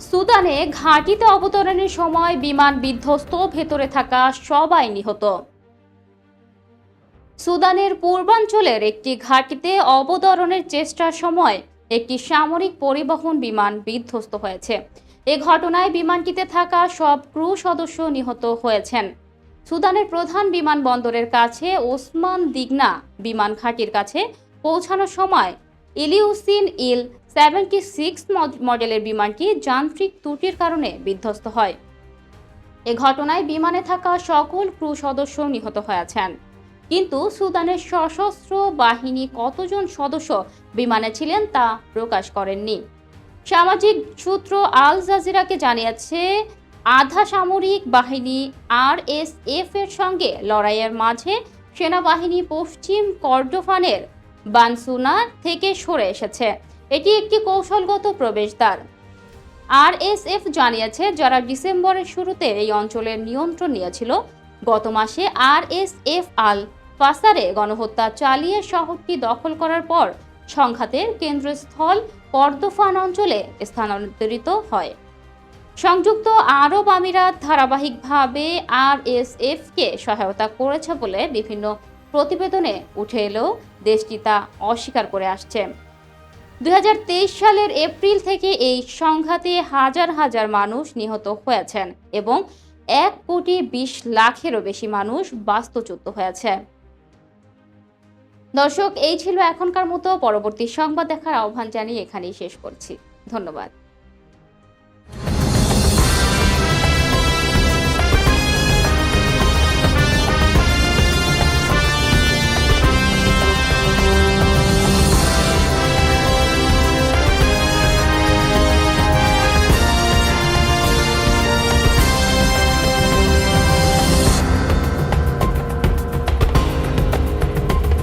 সুদানে ঘাঁটিতে অবতরণের সময় বিমান বিধ্বস্ত, ভেতরে থাকা সবাই নিহত। সুদানের পূর্বাঞ্চলের একটি ঘাঁটিতে অবতরণের চেষ্টার সময় একটি সামরিক পরিবহন বিমান বিধ্বস্ত হয়েছে। এ ঘটনায় বিমানটিতে থাকা সব ক্রু সদস্য নিহত হয়েছেন। সুদানের প্রধান বিমানবন্দরের কাছে ওসমান দিগনা বিমান ঘাঁটির কাছে পৌঁছানোর সময় ইলিউসিন ইল সেভেন্টি সিক্স মডেলের বিমানটি যান্ত্রিক ত্রুটির কারণে বিধ্বস্ত হয়। এ ঘটনায় বিমানে থাকা সকল ক্রু সদস্য নিহত হয়েছেন। কিন্তু সুদানের সশস্ত্র বাহিনী কতজন সদস্য বিমানে ছিলেন তা প্রকাশ করেননি। সামাজিক সূত্র আল জাজিরাকে জানিয়েছে, আধা সামরিক বাহিনী আর এস এফ এর সঙ্গে লড়াইয়ের মাঝে সেনাবাহিনী পশ্চিম কর্ডোফানের বানসুনা থেকে সরে এসেছে। এটি একটি কৌশলগত প্রবেশদ্বার। আরএসএফ জানিয়েছে, যারা ডিসেম্বরের শুরুতে এই অঞ্চলের নিয়ন্ত্রণ নিয়েছিল, গত মাসে আর আরএসএফ আল ফাসারে গণহত্যা চালিয়ে শহরটি দখল করার পর সংঘাতের কেন্দ্রস্থল কর্দোফান অঞ্চলে স্থানান্তরিত হয়। সংযুক্ত আরব আমিরাত ধারাবাহিকভাবে আর আরএসএফকে সহায়তা করেছে বলে বিভিন্ন প্রতিবেদনে উঠে এলেও দেশটি তা অস্বীকার করে আসছে। দু হাজার তেইশ সালের এপ্রিল থেকে এই সংঘাতে হাজার হাজার মানুষ নিহত হয়েছেন এবং এক কোটি বিশ লাখেরও বেশি মানুষ বাস্তুচ্যুত হয়েছে। দর্শক, এই ছিল এখনকার মতো পরবর্তী সংবাদ দেখার আহ্বান জানিয়ে এখানেই শেষ করছি। ধন্যবাদ।